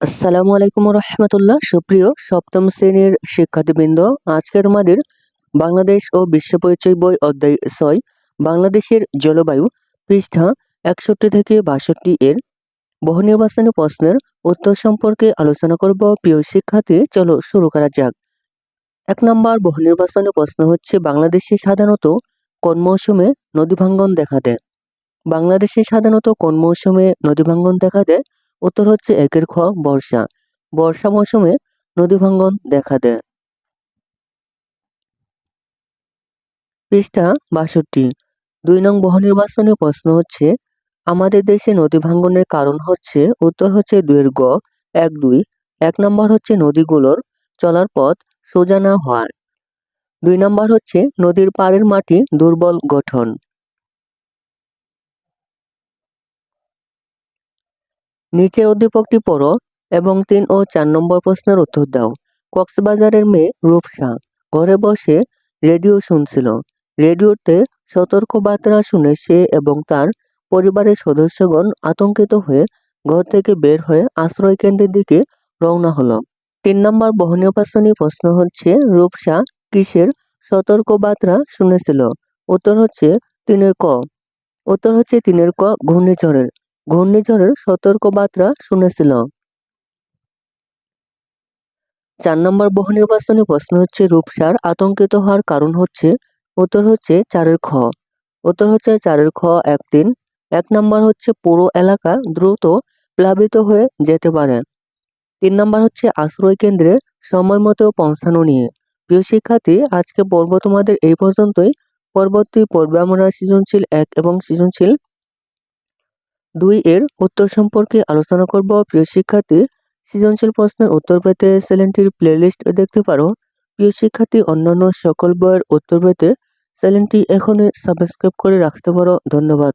আসসালামু আলাইকুম রহমতুল্লাহ সুপ্রিয় সপ্তম শ্রেণির শিক্ষার্থীবৃন্দ, আজকে তোমাদের বাংলাদেশ ও বিশ্ব পরিচয় বই অধ্যায় ছয়, বাংলাদেশের জলবায়ু পৃষ্ঠা একষট্টি থেকে বাষট্টি এর বহু নির্বাচনী প্রশ্নের উত্তর সম্পর্কে আলোচনা করব। প্রিয় শিক্ষার্থী, চলো শুরু করা যাক। এক নম্বর বহু নির্বাচনী প্রশ্ন হচ্ছে, বাংলাদেশে সাধারণত কোন মৌসুমে নদী ভাঙ্গন দেখা দেয়? বাংলাদেশে সাধারণত কোন মৌসুমে নদী ভাঙ্গন দেখা দেয়? উত্তর হচ্ছে একের খ, বর্ষা। বর্ষা মৌসুমে নদী ভাঙ্গন দেখা দেয়। পৃষ্ঠা বাষট্টি। দুই নং বহুনির্বাচনী প্রশ্ন হচ্ছে, আমাদের দেশে নদী ভাঙ্গনের কারণ হচ্ছে, উত্তর হচ্ছে দুইয়ের গ, এক দুই। এক নম্বর হচ্ছে নদীগুলোর চলার পথ সোজা না হওয়ার। দুই নম্বর হচ্ছে নদীর পাড়ের মাটি দুর্বল গঠন। নিচের উদ্দীপকটি পড়ো এবং তিন ও চার নম্বর প্রশ্নের উত্তর দাও। কক্সবাজারের মেয়ে রূপসা ঘরে বসে রেডিও শুনছিল। রেডিওতে সতর্ক বার্তা শুনে সে এবং তার পরিবারের সদস্যগণ আতঙ্কিত হয়ে ঘর থেকে বের হয়ে আশ্রয় কেন্দ্রের দিকে রওনা হলো। তিন নম্বর বহনীয় প্রশ্ন হচ্ছে, রূপসা কিসের সতর্ক বার্তা শুনেছিল? উত্তর হচ্ছে তিনের ক। উত্তর হচ্ছে তিনের ক, ঘূর্ণিঝড়ের। ঘূর্ণিঝড়ের সতর্কবার্তা শুনেছিল। চার নম্বর বহু নির্বাচনী প্রশ্ন হচ্ছে, রূপসার আতঙ্কিত হওয়ার কারণ হচ্ছে, উত্তর হচ্ছে চারের খ। উত্তর হচ্ছে চারের খ এক তিন। এক নম্বর হচ্ছে পুরো এলাকা দ্রুত প্লাবিত হয়ে যেতে পারে। তিন নম্বর হচ্ছে আশ্রয় কেন্দ্রে সময় মতো পৌঁছানো নিয়ে। প্রিয় শিক্ষার্থী, আজকে পর্ব তোমাদের এই পর্যন্তই। পরবর্তী পর্বে আমরা সৃজনশীল এক এবং সৃজনশীল দুই এর উত্তর সম্পর্কে আলোচনা করব। প্রিয় শিক্ষার্থী, সৃজনশীল প্রশ্নের উত্তর পেতে চ্যানেলটির প্লেলিস্ট দেখতে পারো। প্রিয় শিক্ষার্থী, অন্যান্য সকল বইয়ের উত্তর পেতে চ্যানেলটি এখনই সাবস্ক্রাইব করে রাখতে পারো। ধন্যবাদ।